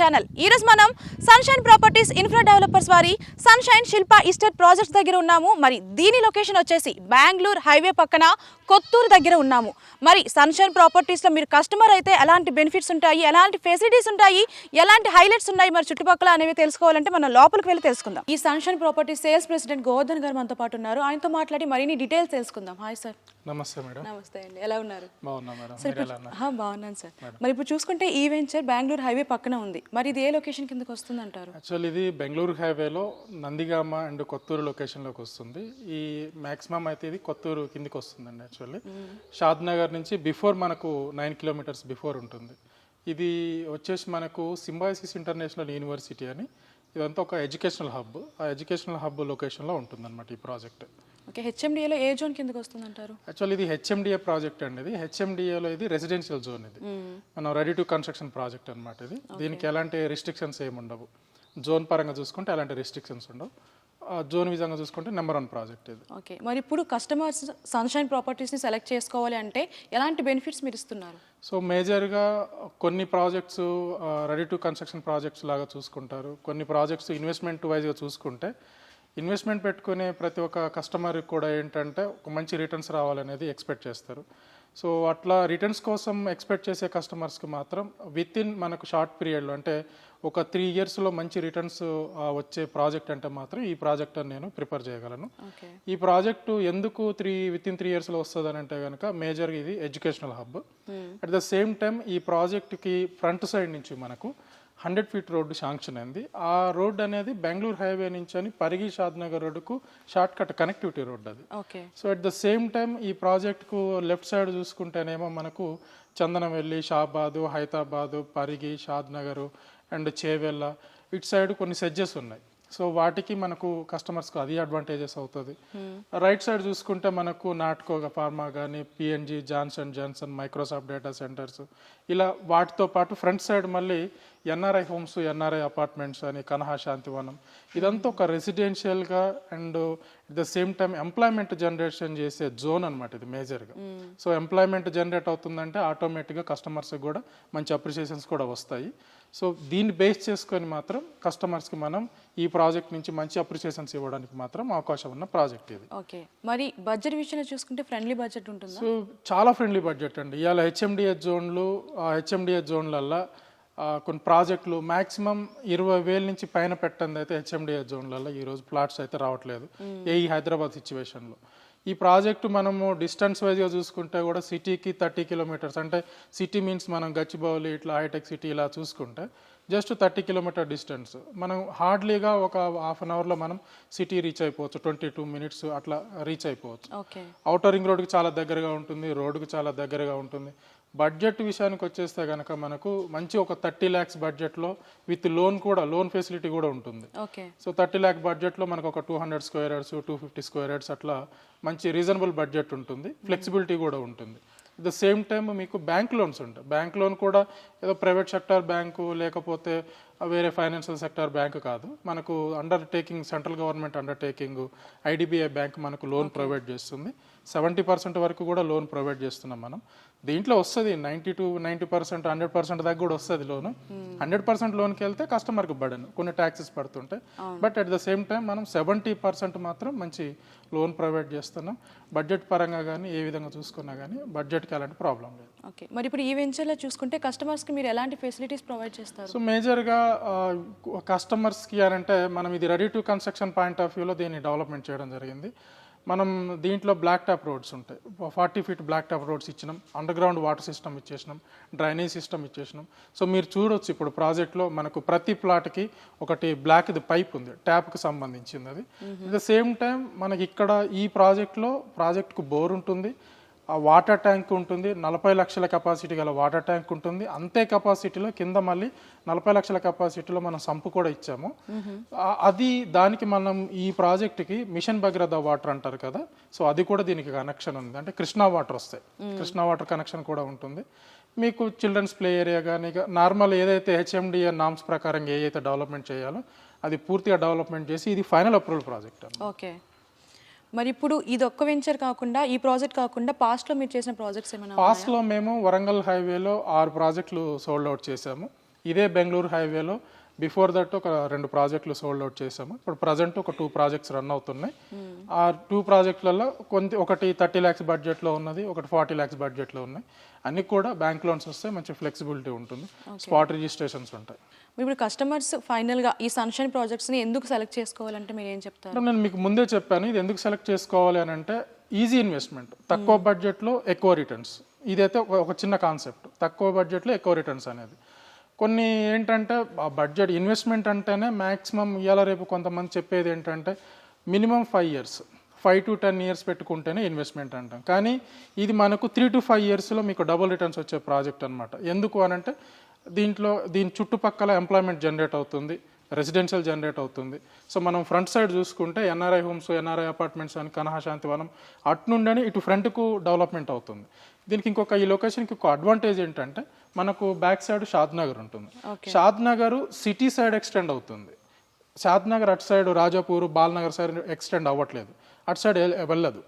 Channel ఈ రోజు మనం సన్షైన్ ప్రాపర్టీస్ ఇన్ఫ్రా డెవలపర్స్ వారి సన్షైన్ శిల్ప ఇస్టేట్ ప్రాజెక్ట్స్ దగ్గర ఉన్నాము. మరి దీని లొకేషన్ వచ్చేసి బెంగళూరు హైవే పక్కన కొత్తూరు దగ్గర ఉన్నాము. మరి సన్షైన్ ప్రాపర్టీస్లో మీరు కస్టమర్ అయితే ఎలాంటి బెనిఫిట్స్ ఉంటాయి? ఎలాంటి ఫెసిలిటీస్ ఉంటాయి? ఎలాంటి హైలైట్స్ ఉన్నాయి? మరి చుట్టుపక్కల అనేవి తెలుసుకోవాలంటే మనం లోపలికి వెళ్ళి తెలుసుకుందాం. ఈ Sunshine Properties sales president Govardhan garu మనతో పాటు ఉన్నారు. ఆయనతో మాట్లాడి మరిన్ని డీటెయిల్స్ తెలుసుకుందాం. హాయ్ సార్ నమస్తే మేడం. నమస్తే అండి. ఎలా ఉన్నారు? బాగున్నా మేడం. సార్ బాగున్నాను సార్ మరి ఇప్పుడు చూసుకుంటే ఈ వెంచర్ బెంగళూరు హైవే పక్కన ఉంది. మరి ఇది ఏ లొకేషన్ కిందకి వస్తుంది అంటారు యాక్చువల్ ఇది బెంగళూరు హైవేలో నందిగామ అండ్ కొత్తూరు లొకేషన్లోకి వస్తుంది. ఈ మ్యాక్సిమం అయితే ఇది కొత్తూరు కిందికి వస్తుందండి యాక్చువల్లీ షాద్ నగర్ నుంచి బిఫోర్ మనకు నైన్ కిలోమీటర్స్ బిఫోర్ ఉంటుంది. ఇది వచ్చేసి మనకు సింబాయిసిస్ ఇంటర్నేషనల్ యూనివర్సిటీ అని ఇదంతా ఒక ఎడ్యుకేషనల్ హబ్ ఆ ఎడ్యుకేషనల్ హబ్ లొకేషన్లో ఉంటుందన్నమాట ఈ ప్రాజెక్ట్ ఓకే హెచ్ఎండిఏలో ఏ జోన్ కిందకి వస్తుంది అంటారు యాక్చువల్ ఇది హెచ్ఎండిఏ ప్రాజెక్ట్ అండి ఇది. హెచ్ఎండిఏలో ఇది రెసిడెన్షియల్ జోన్ ఇది. మనం రెడీ టు కన్స్ట్రక్షన్ ప్రాజెక్ట్ అనమాట ఇది. దీనికి ఎలాంటి రిస్ట్రిక్షన్స్ ఏమి ఉండవు. జోన్ పరంగా చూసుకుంటే ఎలాంటి రిస్ట్రిక్షన్స్ ఉండవు. జోన్ విధంగా చూసుకుంటే నెంబర్ వన్ ప్రాజెక్ట్ ఇది. ఓకే మరి ఇప్పుడు కస్టమర్స్ సన్షైన్ ప్రాపర్టీస్ని సెలెక్ట్ చేసుకోవాలి అంటే ఎలాంటి బెనిఫిట్స్ మీరు ఇస్తున్నారు? సో మేజర్గా కొన్ని projects ready to construction projects లాగా చూసుకుంటారు. కొన్ని ప్రాజెక్ట్స్ ఇన్వెస్ట్మెంట్ వైజ్గా చూసుకుంటే ఇన్వెస్ట్మెంట్ పెట్టుకునే ప్రతి ఒక్క కస్టమర్కి కూడా ఏంటంటే ఒక మంచి రిటర్న్స్ రావాలనేది ఎక్స్పెక్ట్ చేస్తారు. సో అట్లా రిటర్న్స్ కోసం ఎక్స్పెక్ట్ చేసే కస్టమర్స్కి మాత్రం విత్ ఇన్ మనకు షార్ట్ పీరియడ్లో అంటే ఒక త్రీ ఇయర్స్లో మంచి రిటర్న్స్ వచ్చే ప్రాజెక్ట్ అంటే మాత్రం ఈ ప్రాజెక్ట్ అని నేను ప్రిపేర్ చేయగలను. ఈ ప్రాజెక్టు ఎందుకు త్రీ విత్ ఇన్ త్రీ ఇయర్స్లో వస్తుంది అని అంటే కనుక మేజర్గా ఇది educational hub. At the same time ఈ ప్రాజెక్ట్కి ఫ్రంట్ సైడ్ నుంచి మనకు హండ్రెడ్ ఫీట్ రోడ్డు శాంక్షన్ అయింది. ఆ రోడ్ అనేది బెంగళూరు హైవే నుంచి అని పరిగి షాద్నగర్ రోడ్డుకు షార్ట్ కట్ కనెక్టివిటీ రోడ్ అది. Okay. So at the same time ఈ ప్రాజెక్ట్కు లెఫ్ట్ సైడ్ చూసుకుంటేనేమో మనకు చందనవెల్లి షాబాదు హైదరాబాదు పరిగి షాద్నగరు అండ్ చేవెళ్ళ ఇటు సైడ్ కొన్ని సెడ్జెస్ ఉన్నాయి. సో వాటికి మనకు కస్టమర్స్కి అది అడ్వాంటేజెస్ అవుతుంది. రైట్ సైడ్ చూసుకుంటే మనకు నాట్కో ఫార్మా కానీ PNG Johnson Johnson Microsoft data centres ఇలా వాటితో పాటు ఫ్రంట్ సైడ్ మళ్ళీ ఎన్ఆర్ఐ హోమ్స్ ఎన్ఆర్ఐ అపార్ట్మెంట్స్ అని కనహా శాంతివనం ఇదంతా ఒక రెసిడెన్షియల్గా and the same time employment generation చేసే జోన్ అనమాట ఇది మేజర్గా సో ఎంప్లాయ్మెంట్ జనరేట్ అవుతుందంటే ఆటోమేటిక్గా కస్టమర్స్కి కూడా మంచి అప్రిషియేషన్స్ కూడా వస్తాయి. సో దీన్ని బేస్ చేసుకొని మాత్రం కస్టమర్స్కి మనం ఈ ప్రాజెక్ట్ నుంచి మంచి అప్రిషియేషన్స్ ఇవ్వడానికి మాత్రం అవకాశం ఉన్న ప్రాజెక్ట్ ఇది. ఓకే. మరి బడ్జెట్ విషయంలో చూసుకుంటే ఫ్రెండ్లీ బడ్జెట్ ఉంటుందా? సో చాలా ఫ్రెండ్లీ బడ్జెట్ అండి. ఇవాళ హెచ్ఎండిఎస్ జోన్లు హెచ్ఎండిఎస్ జోన్లల్లో కొన్ని ప్రాజెక్టులు మాక్సిమం ఇరవై వేల నుంచి పైన పెట్టండి అయితే హెచ్ఎండిఎస్ జోన్లలో ఈరోజు ప్లాట్స్ అయితే రావట్లేదు. ఏ ఈ హైదరాబాద్ సిచ్యువేషన్లో. ఈ ప్రాజెక్టు మనము డిస్టెన్స్ వైజ్గా చూసుకుంటే కూడా సిటీకి థర్టీ కిలోమీటర్స్ అంటే సిటీ మీన్స్ మనం గచ్చిబౌలి ఇట్లా హైటెక్ సిటీ ఇలా చూసుకుంటే జస్ట్ థర్టీ కిలోమీటర్ డిస్టెన్స్. మనం హార్డ్లీగా ఒక హాఫ్ అన్ అవర్లో మనం సిటీ రీచ్ అయిపోవచ్చు ట్వంటీ టూ మినిట్స్ అట్లా రీచ్ అయిపోవచ్చు. ఓకే. అవుటర్ రింగ్ రోడ్కి చాలా దగ్గరగా ఉంటుంది రోడ్డుకి చాలా దగ్గరగా ఉంటుంది. బడ్జెట్ విషయానికి వచ్చేస్తే కనుక మనకు మంచి ఒక థర్టీ ల్యాక్స్ బడ్జెట్లో విత్ లోన్ కూడా లోన్ ఫెసిలిటీ కూడా ఉంటుంది. ఓకే. సో థర్టీ ల్యాక్ బడ్జెట్లో మనకు ఒక two hundred square yards two fifty square yards అట్లా మంచి రీజనబుల్ బడ్జెట్ ఉంటుంది. ఫ్లెక్సిబిలిటీ కూడా ఉంటుంది. అట్ ద సేమ్ టైం మీకు బ్యాంక్ లోన్స్ ఉంటాయి. బ్యాంక్ లోన్ కూడా ఏదో ప్రైవేట్ సెక్టర్ బ్యాంకు లేకపోతే వేరే ఫైనాన్షియల్ సెక్టర్ బ్యాంక్ కాదు. మనకు undertaking central government undertaking IDBI bank మనకు లోన్ ప్రొవైడ్ చేస్తుంది. సెవెంటీ పర్సెంట్ వరకు కూడా లోన్ ప్రొవైడ్ చేస్తున్నాం మనం. దీంట్లో వస్తుంది ninety to ninety percent hundred percent దాకా కూడా వస్తుంది లోన్ హండ్రెడ్ పర్సెంట్ లోన్కి వెళ్తే కస్టమర్కి బడన్ కొన్ని taxes పడుతుంటాయి. But at the same time మనం సెవెంటీ పర్సెంట్ మాత్రం మంచి లోన్ ప్రొవైడ్ చేస్తున్నాం. బడ్జెట్ పరంగా కానీ ఏ విధంగా చూసుకున్నా కానీ బడ్జెట్కి అలాంటి ప్రాబ్లం లేదు. ఓకే. మరి ఇప్పుడు ఈ వెంచర్లో చూసుకుంటే కస్టమర్స్కి మీరు ఎలాంటి ఫెసిలిటీస్ ప్రొవైడ్ చేస్తారు? సో మేజర్గా కస్టమర్స్కి అని అంటే మనం ఇది ready to construction point of వ్యూలో దీన్ని డెవలప్మెంట్ చేయడం జరిగింది. మనం దీంట్లో బ్లాక్ టాప్ రోడ్స్ ఉంటాయి. Forty feet black top roads ఇచ్చినాం. అండర్ గ్రౌండ్ వాటర్ సిస్టమ్ ఇచ్చేసినాం. డ్రైనేజ్ సిస్టమ్ ఇచ్చేసినాం. సో మీరు చూడొచ్చు ఇప్పుడు ప్రాజెక్ట్లో మనకు ప్రతి ప్లాట్కి ఒకటి బ్లాక్ ఇది పైప్ ఉంది. ట్యాప్కి సంబంధించింది అది. అట్ ద సేమ్ టైం మనకి ఇక్కడ ఈ ప్రాజెక్ట్లో ప్రాజెక్ట్కు బోర్ ఉంటుంది. ఆ వాటర్ ట్యాంక్ ఉంటుంది నలభై లక్షల కెపాసిటీ గల వాటర్ ట్యాంక్ ఉంటుంది. అంతే కెపాసిటీలో కింద మళ్ళీ నలభై లక్షల కెపాసిటీలో మనం సంపు కూడా ఇచ్చాము. అది దానికి మనం ఈ ప్రాజెక్ట్కి మిషన్ భగీరథ వాటర్ అంటారు కదా సో అది కూడా దీనికి కనెక్షన్ ఉంది. అంటే కృష్ణా వాటర్ వస్తాయి. కృష్ణా వాటర్ కనెక్షన్ కూడా ఉంటుంది. మీకు చిల్డ్రన్స్ ప్లే ఏరియా కానీ నార్మల్ ఏదైతే హెచ్ఎండిఏ నామ్స్ ప్రకారం ఏ అయితే డెవలప్మెంట్ చేయాలో అది పూర్తిగా డెవలప్మెంట్ చేసి ఇది ఫైనల్ అప్రూవల్ ప్రాజెక్ట్ ఓకే మరి ఇప్పుడు ఇది ఒక్క వెంచర్ కాకుండా ఈ ప్రాజెక్ట్ కాకుండా పాస్ట్లో మీరు చేసిన ప్రాజెక్ట్స్ ఏమైనా పాస్ట్లో మేము వరంగల్ హైవేలో ఆరు ప్రాజెక్టులు సోల్డ్ అవుట్ చేశాము. ఇదే బెంగళూరు హైవేలో బిఫోర్ దట్ ఒక రెండు ప్రాజెక్టులు సోల్డ్ అవుట్ చేసాము ఇప్పుడు ప్రజెంట్ ఒక టూ ప్రాజెక్ట్స్ రన్ అవుతున్నాయి. ఆ టూ ప్రాజెక్టులలో కొంత ఒకటి థర్టీ ల్యాక్స్ బడ్జెట్లో ఉన్నది ఒకటి ఫార్టీ ల్యాక్స్ బడ్జెట్లో ఉన్నాయి. అన్ని కూడా బ్యాంక్ లోన్స్ వస్తే మంచి ఫ్లెక్సిబిలిటీ ఉంటుంది. స్పాట్ రిజిస్ట్రేషన్స్ ఉంటాయి. ఇప్పుడు కస్టమర్స్ ఫైనల్గా ఈ సన్షైన్ ప్రాజెక్ట్స్ని ఎందుకు సెలెక్ట్ చేసుకోవాలంటే మీరు ఏం చెప్తారు? నేను మీకు ముందే చెప్పాను ఇది ఎందుకు సెలెక్ట్ చేసుకోవాలి అని అంటే ఈజీ ఇన్వెస్ట్మెంట్ తక్కువ బడ్జెట్లో ఎక్కువ రిటర్న్స్ ఇదైతే ఒక- ఒక చిన్న కాన్సెప్ట్ తక్కువ బడ్జెట్లో ఎక్కువ రిటర్న్స్ అనేది. కొన్ని ఏంటంటే ఆ బడ్జెట్ ఇన్వెస్ట్మెంట్ అంటేనే మ్యాక్సిమం ఇవాళ రేపు కొంతమంది చెప్పేది ఏంటంటే minimum five years five to ten years పెట్టుకుంటేనే ఇన్వెస్ట్మెంట్ అంటాం. కానీ ఇది మనకు త్రీ టు ఫైవ్ ఇయర్స్లో మీకు డబుల్ రిటర్న్స్ వచ్చే ప్రాజెక్ట్ అనమాట ఎందుకు అనంటే దీంట్లో దీని చుట్టుపక్కల ఎంప్లాయ్మెంట్ జనరేట్ అవుతుంది రెసిడెన్షియల్ జనరేట్ అవుతుంది. సో మనం ఫ్రంట్ సైడ్ చూసుకుంటే ఎన్ఆర్ఐ హోమ్స్ ఎన్ఆర్ఐ అపార్ట్మెంట్స్ అని కనహాశాంతివనం అటు నుండి ఇటు ఫ్రంట్కు డెవలప్మెంట్ అవుతుంది. దీనికి ఇంకొక ఈ లొకేషన్కి ఒక అడ్వాంటేజ్ ఏంటంటే మనకు బ్యాక్ సైడ్ షాద్ నగర్ ఉంటుంది. Shadnagar city side extend అవుతుంది. షాద్ నగర్ అటు side Rajapur Balanagar side extend అవ్వట్లేదు. అటు సైడ్ వెళ్ళదు.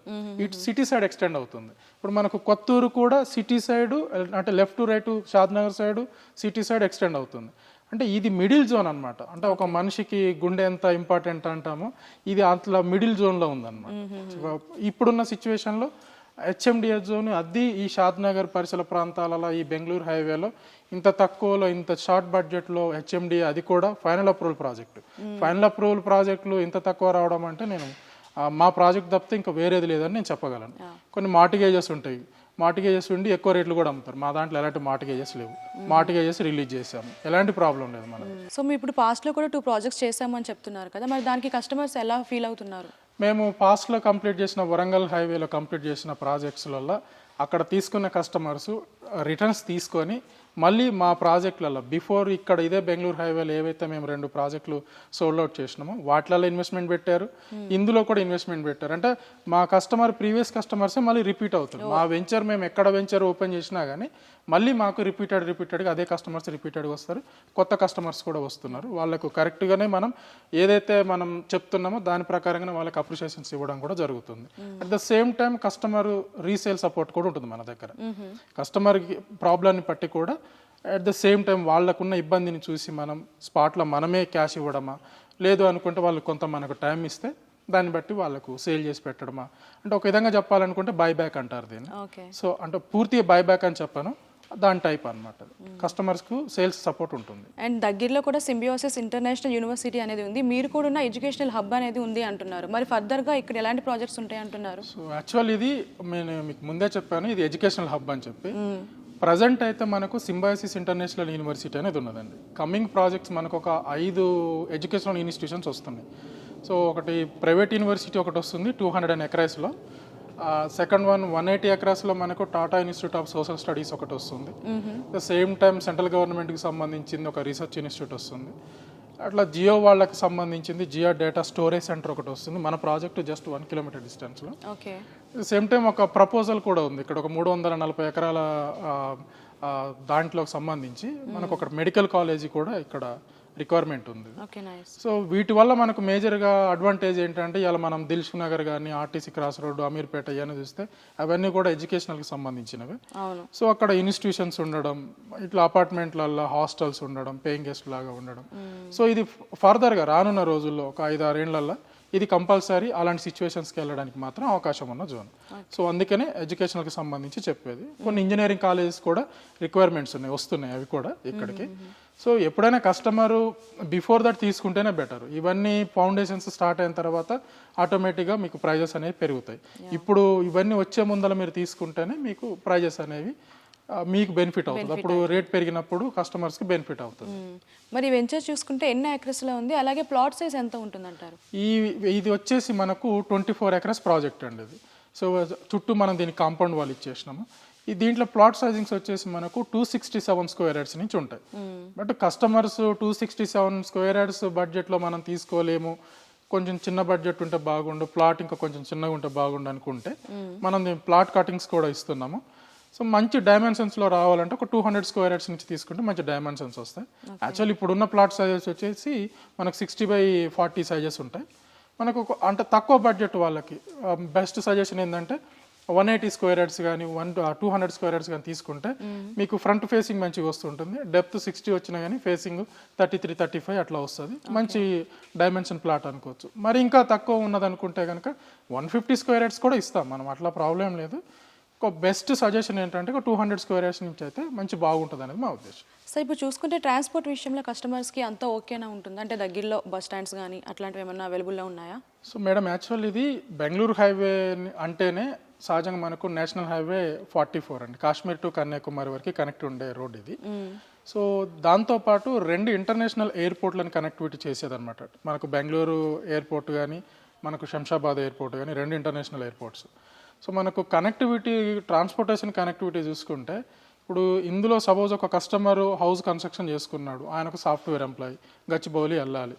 ఇటు సిటీ సైడ్ ఎక్స్టెండ్ అవుతుంది. ఇప్పుడు మనకు కొత్తూరు కూడా సిటీ సైడ్ అంటే left right Shadnagar side city side extend అవుతుంది. అంటే ఇది మిడిల్ జోన్ అన్నమాట. అంటే ఒక మనిషికి గుండె ఎంత ఇంపార్టెంట్ అంటామో ఇది అట్లా మిడిల్ జోన్లో ఉందన్నమాట. ఇప్పుడున్న సిచ్యువేషన్లో హెచ్ఎండిఎస్ జోన్ అది ఈ షాద్ నగర్ పరిసర ప్రాంతాలలో ఈ బెంగళూరు హైవేలో ఇంత తక్కువలో ఇంత షార్ట్ బడ్జెట్లో హెచ్ఎండి అది కూడా final approval project. Final approval ప్రాజెక్టులు ఇంత తక్కువ రావడం అంటే నేను మా ప్రాజెక్ట్ తప్పితే ఇంకా వేరేది లేదని నేను చెప్పగలను. కొన్ని మార్టిగేజెస్ ఉంటాయి. మార్టిగేజెస్ ఉండి ఎక్కువ రేట్లు కూడా అమ్ముతారు. మా దాంట్లో ఎలాంటి మార్టిగేజెస్ లేవు. మార్టిగేజెస్ రిలీజ్ చేసాము ఎలాంటి ప్రాబ్లం లేదు మనకి సో మీ ఇప్పుడు పాస్ట్లో కూడా టూ ప్రాజెక్ట్స్ చేసామని చెప్తున్నారు కదా. మరి దానికి కస్టమర్స్ ఎలా ఫీల్ అవుతున్నారు? మేము పాస్ట్లో కంప్లీట్ చేసిన వరంగల్ హైవేలో కంప్లీట్ చేసిన ప్రాజెక్ట్స్లలో అక్కడ తీసుకున్న కస్టమర్స్ రిటర్న్స్ uh, తీసుకొని మళ్ళీ మా ప్రాజెక్టులలో బిఫోర్ ఇక్కడ ఇదే బెంగళూరు హైవేలో ఏవైతే మేము రెండు ప్రాజెక్టులు సోల్డ్ అవుట్ చేసినామో వాటిలలో ఇన్వెస్ట్మెంట్ పెట్టారు. ఇందులో కూడా ఇన్వెస్ట్మెంట్ పెట్టారు. అంటే మా కస్టమర్ ప్రీవియస్ కస్టమర్సే మళ్ళీ రిపీట్ అవుతుంది మా వెంచర్ మేము ఎక్కడ వెంచర్ ఓపెన్ చేసినా కానీ మళ్ళీ మాకు రిపీటెడ్ రిపీటెడ్గా అదే కస్టమర్స్ రిపీటెడ్గా వస్తారు. కొత్త కస్టమర్స్ కూడా వస్తున్నారు. వాళ్ళకు కరెక్ట్గానే మనం ఏదైతే మనం చెప్తున్నామో దాని ప్రకారంగానే వాళ్ళకి అప్రిషియేషన్స్ ఇవ్వడం కూడా జరుగుతుంది. At the same time customer resale support కూడా ఉంటుంది మన దగ్గర. కస్టమర్ ప్రాబ్లమ్ని బట్టి కూడా అట్ ద సేమ్ టైం వాళ్ళకున్న ఇబ్బందిని చూసి మనం స్పాట్లో మనమే క్యాష్ ఇవ్వడమా? లేదు అనుకుంటే వాళ్ళు కొంత మనకు టైం ఇస్తే దాన్ని బట్టి వాళ్ళకు సేల్ చేసి పెట్టడమా? అంటే ఒక విధంగా చెప్పాలనుకుంటే బై బ్యాక్ అంటారు దీన్ని. ఓకే సో అంటే పూర్తిగా బై బ్యాక్ అని చెప్పాను. దాని టైప్ అనమాట కస్టమర్స్కు సేల్స్ సపోర్ట్ ఉంటుంది. అండ్ దగ్గరలో కూడా సింబియోసిస్ ఇంటర్నేషనల్ యూనివర్సిటీ అనేది ఉంది. మీరు కూడా ఉన్న ఎడ్యుకేషనల్ హబ్ అనేది ఉంది అంటున్నారు. మరి ఫర్దర్గా ఇక్కడ ఎలాంటి ప్రాజెక్ట్స్ ఉంటాయి అంటున్నారు? సో యాక్చువల్ ఇది నేను మీకు ముందే చెప్పాను ఇది ఎడ్యుకేషనల్ హబ్ అని చెప్పి. ప్రజెంట్ అయితే మనకు సింబయాసిస్ ఇంటర్నేషనల్ యూనివర్సిటీ అనేది ఉన్నదండి. కమింగ్ ప్రాజెక్ట్స్ మనకు ఒక ఐదు ఎడ్యుకేషనల్ ఇన్స్టిట్యూషన్స్ వస్తున్నాయి. సో ఒకటి ప్రైవేట్ యూనివర్సిటీ ఒకటి వస్తుంది టూ హండ్రెడ్ అండ్ ఎకరాస్లో. సెకండ్ వన్ వన్ ఎయిటీ ఎకరాస్లో మనకు Tata institute of social studies ఒకటి వస్తుంది. ద సేమ్ టైం సెంట్రల్ గవర్నమెంట్కి సంబంధించింది ఒక రీసెర్చ్ ఇన్స్టిట్యూట్ వస్తుంది. అట్లా జియో వాళ్ళకి సంబంధించింది జియో డేటా స్టోరేజ్ సెంటర్ ఒకటి వస్తుంది. మన ప్రాజెక్ట్ జస్ట్ వన్ కిలోమీటర్ డిస్టెన్స్లో. ఓకే. సేమ్ టైం ఒక ప్రపోజల్ కూడా ఉంది. ఇక్కడ ఒక మూడు వందల నలభై ఎకరాల దాంట్లోకి సంబంధించి మనకు ఒక మెడికల్ కాలేజీ కూడా ఇక్కడ రిక్వైర్మెంట్ ఉంది. సో వీటి వల్ల మనకు మేజర్గా అడ్వాంటేజ్ ఏంటంటే ఇలా మనం దిల్షు నగర్ కానీ ఆర్టీసీ క్రాస్ రోడ్డు అమీర్పేట ఇవన్నీ చూస్తే అవన్నీ కూడా ఎడ్యుకేషనల్కి సంబంధించినవి. సో అక్కడ ఇన్స్టిట్యూషన్స్ ఉండడం ఇట్లా అపార్ట్మెంట్లలో హాస్టల్స్ ఉండడం పేయింగ్ గెస్ట్ లాగా ఉండడం సో ఇది ఫర్దర్గా రానున్న రోజుల్లో ఒక ఐదు ఆరేళ్ళలో ఇది కంపల్సరీ అలాంటి సిచ్యువేషన్స్కి వెళ్ళడానికి మాత్రం అవకాశం ఉన్న జోన్ సో అందుకనే ఎడ్యుకేషనల్కి సంబంధించి చెప్పేది. కొన్ని ఇంజనీరింగ్ కాలేజెస్ కూడా రిక్వైర్మెంట్స్ ఉన్నాయి వస్తున్నాయి అవి కూడా ఇక్కడికి. సో ఎప్పుడైనా కస్టమరు బిఫోర్ దట్ తీసుకుంటేనే బెటర్ ఇవన్నీ ఫౌండేషన్స్ స్టార్ట్ అయిన తర్వాత ఆటోమేటిక్గా మీకు ప్రైజెస్ అనేవి పెరుగుతాయి. ఇప్పుడు ఇవన్నీ వచ్చే ముందర మీరు తీసుకుంటేనే మీకు ప్రైజెస్ అనేవి మీకు బెనిఫిట్ అవుతుంది. అప్పుడు రేట్ పెరిగినప్పుడు కస్టమర్స్కి బెనిఫిట్ అవుతుంది. మరి వెంచర్ చూసుకుంటే ఎన్ని ఎకరస్లో ఉంది? అలాగే ప్లాట్ సైజ్ ఎంత ఉంటుందంటారు? ఈ ఇది వచ్చేసి మనకు ట్వంటీ ఫోర్ ఎకరస్ ప్రాజెక్ట్ అండి ఇది. సో చుట్టూ మనం దీనికి కాంపౌండ్ వాల్ ఇచ్చేసినాము. ఈ దీంట్లో ప్లాట్ సైజింగ్స్ వచ్చేసి మనకు two sixty seven square yards నుంచి ఉంటాయి. But customers two sixty seven square yards బడ్జెట్లో మనం తీసుకోలేము. కొంచెం చిన్న బడ్జెట్ ఉంటే బాగుండు ప్లాట్ ఇంకా కొంచెం చిన్నగా ఉంటే బాగుండు అనుకుంటే మనం ప్లాట్ కటింగ్స్ కూడా ఇస్తున్నాము. సో మంచి డైమెన్షన్స్లో రావాలంటే ఒక టూ హండ్రెడ్ స్క్వేర్ యార్డ్స్ నుంచి తీసుకుంటే మంచి డైమెన్షన్స్ వస్తాయి. యాక్చువల్ ఇప్పుడున్న ప్లాట్ సైజెస్ వచ్చేసి మనకు సిక్స్టీ బై ఫార్టీ సైజెస్ ఉంటాయి. మనకు ఒక అంటే తక్కువ బడ్జెట్ వాళ్ళకి బెస్ట్ సజెషన్ ఏంటంటే వన్ ఎయిటీ స్క్వేర్ యార్డ్స్ కానీ one two hundred square yards కానీ తీసుకుంటే మీకు ఫ్రంట్ ఫేసింగ్ మంచిగా వస్తుంటుంది. డెప్త్ సిక్స్టీ వచ్చినా కానీ facing thirty three thirty five అట్లా వస్తుంది. మంచి డైమెన్షన్ ప్లాట్ అనుకోవచ్చు. మరి ఇంకా తక్కువ ఉన్నది అనుకుంటే కనుక వన్ ఫిఫ్టీ స్క్వేర్ యార్డ్స్ కూడా ఇస్తాం. మనం అట్లా ప్రాబ్లం లేదు. ఒక బెస్ట్ సజెషన్ ఏంటంటే ఒక టూ హండ్రెడ్ స్క్వేర్ యార్డ్స్ నుంచి అయితే మంచి బాగుంటుంది అనేది మా ఉద్దేశం. సో ఇప్పుడు చూసుకుంటే ట్రాన్స్పోర్ట్ విషయంలో కస్టమర్స్కి అంతా ఓకేనా ఉంటుంది. అంటే దగ్గరలో బస్ స్టాండ్స్ కానీ అట్లాంటివి ఏమన్నా అవైలబుల్లో ఉన్నాయా? సో మేడం యాక్చువల్ ఇది బెంగళూరు హైవే అంటేనే సహజంగా మనకు నేషనల్ హైవే ఫార్టీ ఫోర్ అండి. కాశ్మీర్ టు కన్యాకుమారి వరకు కనెక్ట్ ఉండే రోడ్ ఇది. సో దాంతోపాటు రెండు ఇంటర్నేషనల్ ఎయిర్పోర్ట్లను కనెక్టివిటీ చేసేదన్నమాట. మనకు బెంగళూరు ఎయిర్పోర్ట్ కానీ మనకు శంషాబాద్ ఎయిర్పోర్ట్ కానీ రెండు ఇంటర్నేషనల్ ఎయిర్పోర్ట్స్ సో మనకు కనెక్టివిటీ ట్రాన్స్పోర్టేషన్ కనెక్టివిటీ చూసుకుంటే ఇప్పుడు ఇందులో సపోజ్ ఒక కస్టమర్ హౌస్ కన్స్ట్రక్షన్ చేసుకున్నాడు ఆయనకు సాఫ్ట్వేర్ ఎంప్లాయీ గచ్చిబౌలి వెళ్ళాలి.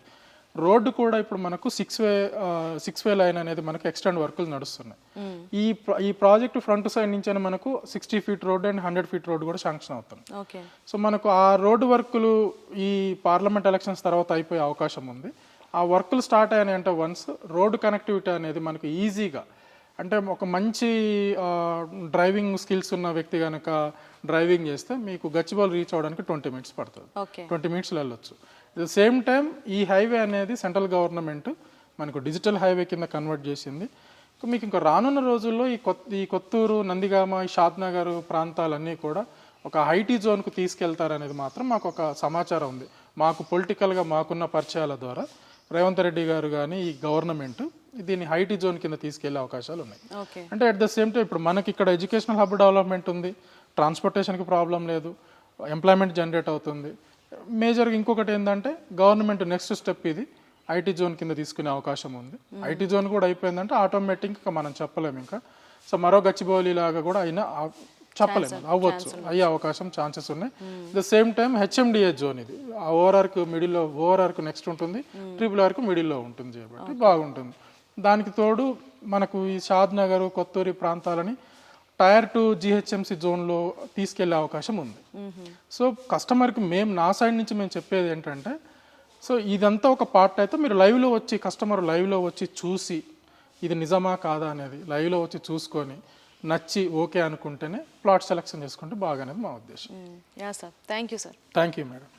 రోడ్డు కూడా ఇప్పుడు మనకు six way six way line అనేది మనకు ఎక్స్టెండ్ వర్కులు నడుస్తున్నాయి. ఈ ప్ర- ఈ ప్రాజెక్ట్ ఫ్రంట్ సైడ్ నుంచి మనకు sixty feet road and hundred feet road కూడా శాంక్షన్ అవుతుంది సో మనకు ఆ రోడ్డు వర్కులు ఈ పార్లమెంట్ ఎలక్షన్స్ తర్వాత అయిపోయే అవకాశం ఉంది. ఆ వర్కులు స్టార్ట్ అయినాయి అంటే వన్స్ రోడ్డు కనెక్టివిటీ అనేది మనకు ఈజీగా అంటే ఒక మంచి డ్రైవింగ్ స్కిల్స్ ఉన్న వ్యక్తి కనుక డ్రైవింగ్ చేస్తే మీకు గచ్చిబౌల్ రీచ్ అవ్వడానికి ట్వంటీ మినిట్స్ పడుతుంది. ఓకే. ట్వంటీ మినిట్స్లో వెళ్ళొచ్చు. ద సేమ్ టైం ఈ హైవే అనేది సెంట్రల్ గవర్నమెంట్ మనకు డిజిటల్ హైవే కింద కన్వర్ట్ చేసింది. మీకు ఇంకా రానున్న రోజుల్లో ఈ కొత్త ఈ కొత్తూరు నందిగామ ఈ షాద్ నగర్ ప్రాంతాలన్నీ కూడా ఒక ఐటీ జోన్కు తీసుకెళ్తారనేది మాత్రం మాకు ఒక సమాచారం ఉంది. మాకు పొలిటికల్గా మాకున్న పరిచయాల ద్వారా రేవంత్ రెడ్డి గారు కానీ ఈ గవర్నమెంట్ దీన్ని ఐటీ జోన్ కింద తీసుకెళ్ళే అవకాశాలు ఉన్నాయి. అంటే అట్ ద సేమ్ టైం ఇప్పుడు మనకి ఇక్కడ ఎడ్యుకేషనల్ హబ్ డెవలప్మెంట్ ఉంది ట్రాన్స్పోర్టేషన్కి ప్రాబ్లం లేదు ఎంప్లాయ్మెంట్ జనరేట్ అవుతుంది. మేజర్గా ఇంకొకటి ఏంటంటే గవర్నమెంట్ నెక్స్ట్ స్టెప్ ఇది ఐటీ జోన్ కింద తీసుకునే అవకాశం ఉంది. ఐటీ జోన్ కూడా అయిపోయిందంటే ఆటోమేటిక్ ఇంకా మనం చెప్పలేము ఇంకా. సో మరో గచ్చిబౌలి లాగా కూడా అయినా చెప్పలేము అవ్వచ్చు అయ్యే అవకాశం ఛాన్సెస్ ఉన్నాయి. The same time HMDA zone ఇది. ఆ ఓఆర్ఆర్కు మిడిల్లో ఓఆర్ఆర్కు నెక్స్ట్ ఉంటుంది ట్రిపుల్ ఆర్కు మిడిల్లో ఉంటుంది కాబట్టి బాగుంటుంది. దానికి తోడు మనకు ఈ షాద్ నగర్ కొత్తూరి ప్రాంతాలని టైర్ టు జిహెచ్ఎంసి జోన్లో తీసుకెళ్ళే అవకాశం ఉంది. సో కస్టమర్కి మేము నా సైడ్ నుంచి మేము చెప్పేది ఏంటంటే సో ఇదంతా ఒక పార్ట్ అయితే మీరు లైవ్లో వచ్చి కస్టమర్ లైవ్లో వచ్చి చూసి ఇది నిజమా కాదా అనేది లైవ్లో వచ్చి చూసుకొని నచ్చి ఓకే అనుకుంటేనే ప్లాట్ సెలెక్షన్ చేసుకుంటే బాగా అనేది మా ఉద్దేశం. Yeah sir. Thank you sir. Thank you madam.